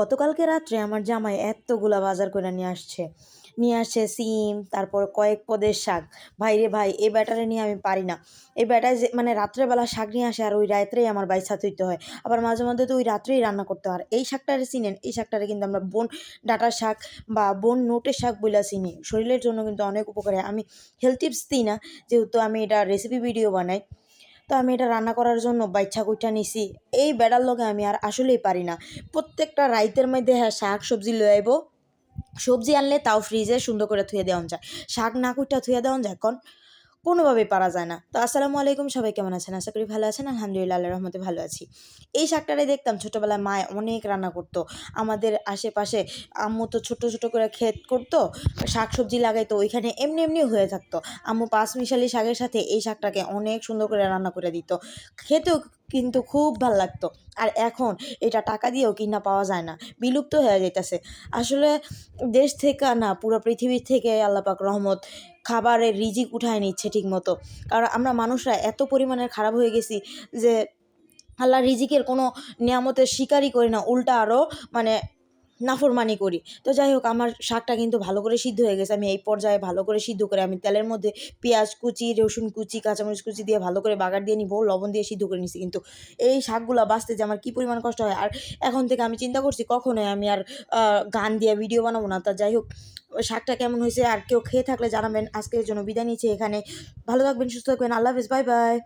গতকালকে রাত্রে আমার জামাই এতগুলা বাজার করে নিয়ে আসছে। নিয়ে আসছে সিম, তারপর কয়েক পদের শাক। ভাই রে ভাই এই ব্যাটারে নিয়ে আমি পারি না। এই ব্যাটায় যে মানে রাত্রেবেলা শাক নিয়ে আসে আর ওই রাত্রেই আমার বাইসা থইতে হয়। আবার মাঝে মধ্যে তো ওই রাত্রেই রান্না করতে হয়। এই শাকটারে চিনেন? এই শাকটারে কিন্তু আমরা বন ডাঁটার শাক বা বন নোটের শাক বইলা চিনি। শরীরের জন্য কিন্তু অনেক উপকারী। আমি হেলথ টিপস দিই না, যেহেতু আমি এটা রেসিপি ভিডিও বানাই। তো আমি এটা রান্না করার জন্য বাইচ্ছা কইটা নিছি। এই বেড়ার লগে আমি আর আসলেই পারি না। প্রত্যেকটা রাইতের মধ্যে হ্যাঁ শাক সবজি লয়ে আইব। সবজি আনলে তাও ফ্রিজে সুন্দর করে থুয়ে দেওয়া যায়। শাক না কুইটা থুয়ে দেওয়া যায়, কোন? কোনোভাবেই পারা যায় না। তো আসসালামু আলাইকুম, সবাই কেমন আছেন? আশা করি ভালো আছেন। আলহামদুলিল্লাহ আল্লাহ রহমতে ভালো আছি। এই শাকটারে দেখতাম ছোটোবেলায় মায় অনেক রান্না করতো। আমাদের আশেপাশে আম্মু তো ছোট ছোট করে ক্ষেত করতো শাক সবজি লাগাইতো, ওইখানে এমনি এমনি হয়ে থাকতো। আম্মু পাঁচ মিশালি শাকের সাথে এই শাকটাকে অনেক সুন্দর করে রান্না করে দিত। খেতেও কিন্তু খুব ভালো লাগতো। আর এখন এটা টাকা দিয়েও কিনা পাওয়া যায় না। বিলুপ্ত হয়ে যাইতেছে। আসলে দেশ থেকে না, পুরো পৃথিবীর থেকে আল্লাপাক রহমত খাবারের রিজিক উঠায় নিচ্ছে ঠিক মতো কারণ আমরা মানুষরা এত পরিমাণের খারাপ হয়ে গেছি যে, আল্লাহ রিজিকের কোনো নিয়ামতের শিকারই করি না। উল্টা আরও মানে নাফরমানি করি। তো যাই হোক আমার শাকটা কিন্তু ভালো করে সিদ্ধ হয়ে গেছে। আমি এই পর্যায়ে ভালো করে সিদ্ধ করে আমি তেলের মধ্যে পেঁয়াজ কুচি, রসুন কুচি, কাঁচামরিচ কুচি দিয়ে ভালো করে বাগার দিয়ে নিবো, লবণ দিয়ে সিদ্ধ করে নিছি। কিন্তু এই শাকগুলো বাঁচতে যে আমার কী পরিমাণ কষ্ট হয়, আর এখন থেকে আমি চিন্তা করছি কখনোই আমি আর গান দিয়ে ভিডিও বানাবো না। তা যাই হোক শাকটা কেমন হয়েছে আর কেউ খেয়ে থাকলে জানাবেন। আজকের জন্য বিদায় নিচ্ছি এখানে। ভালো থাকবেন, সুস্থ থাকবেন। আল্লাহ হাফিজ, বাই বাই।